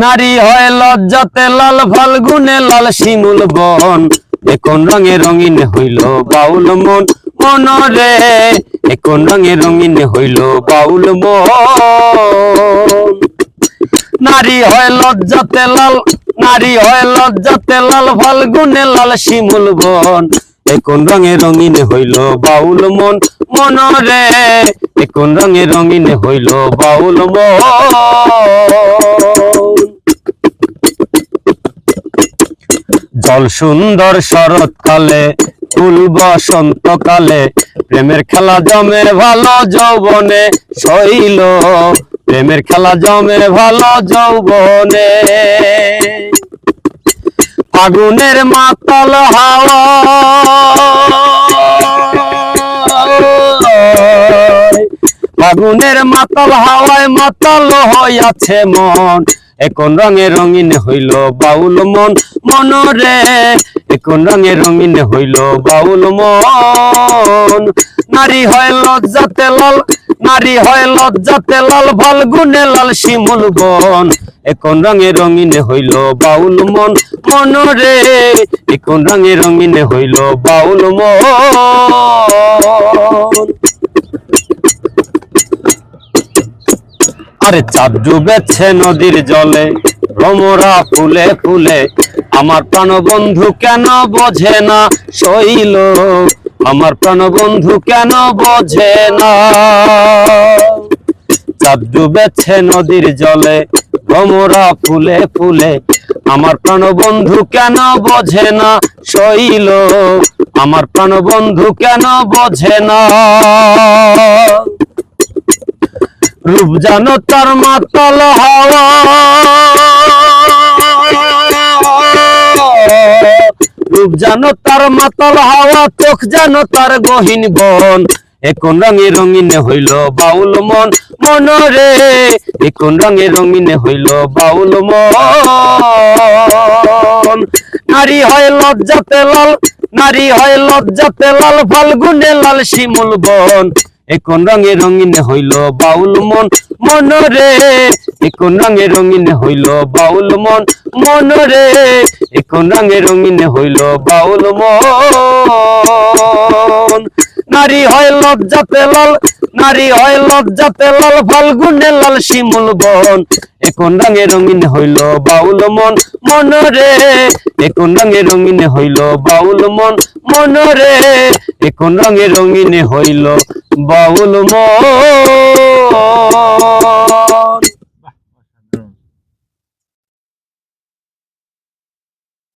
নারী হয় লজ্জাতে লাল ফাল্গুনে লাল শিমুল বন। এখন রঙে রঙিন হইল বাউল মন। মনরে, এখন রঙে রঙিন হইল বাউল মন। নারী হয় লজ্জাতে লাল, নারী হয় লজ্জাতে লাল ফাল্গুনে লাল শিমুল বন। এখন রঙে রঙিন হইল বাউল মন। মনরে, এখন রঙে রঙিন হইল বাউল মন। জল সুন্দর শরৎকালে, ফুল বসন্তকালে, প্রেমের খেলা জমে ভালো যৌবনে, শৈল, প্রেমের খেলা জমে ভালো যৌবনে। আগুনের মাতাল হাওয়া। আগুনের মাতাল হাওয়ায় মাতাল হইয়াছে মন। এখন রঙে রঙিন হইল বাউল মন মনরে। এখন রঙে রঙিন হইল বাউল মন। নারী হয় লজ্জাতে লাল, নারী হয় লজ্জাতে লাল, ফাল্গুনে লাল, শিমুল বন। এখন রঙে রঙিন হইল বাউল মন মনরে। এখন রঙে রঙিন হইল বাউল মন। আরে চাঁদ ডুবেছে নদীর জলে, ভ্রমরা ফুলে ফুলে। আমার প্রাণবন্ধু কেন বোঝে না শৈল? আমার প্রাণবন্ধু কেন বোঝে না? চাঁদ ডুবেছে নদীর জলে, ভ্রমরা ফুলে ফুলে। আমার প্রাণবন্ধু কেন বোঝে না শৈল? আমার প্রাণবন্ধু কেন বোঝে না? রূপ জানো তার মাতাল হাওয়া। রূপ জানো তার মাতাল হাওয়া, চোখ জানো তার গহীন বন। এখন রঙে রঙিন হইল বাউল মন। মনরে এখন রঙে রঙিন হইল বাউল মন। নারী হয় লজ্জাতে লাল, নারী হয় লজ্জাতে লাল, ফাল্গুনে লাল শিমুল বন। এখন রঙে রঙিন হইল বাউল মন মনরে এখন রঙে রঙিন হইল বাউল মন মনরে এখন রঙে রঙিন হইল বাউল মন। নারী হয় লজ্জাতে লাল নারী হয় লজ্জাতে লাল ফাল্গুনে লাল শিমুল বন। এখন রঙে রঙিন হইল বাউল মন মনরে এখন রঙে রঙিন হইল বাউল মন মনরে এখন রঙে রঙিন হইল বাউল মন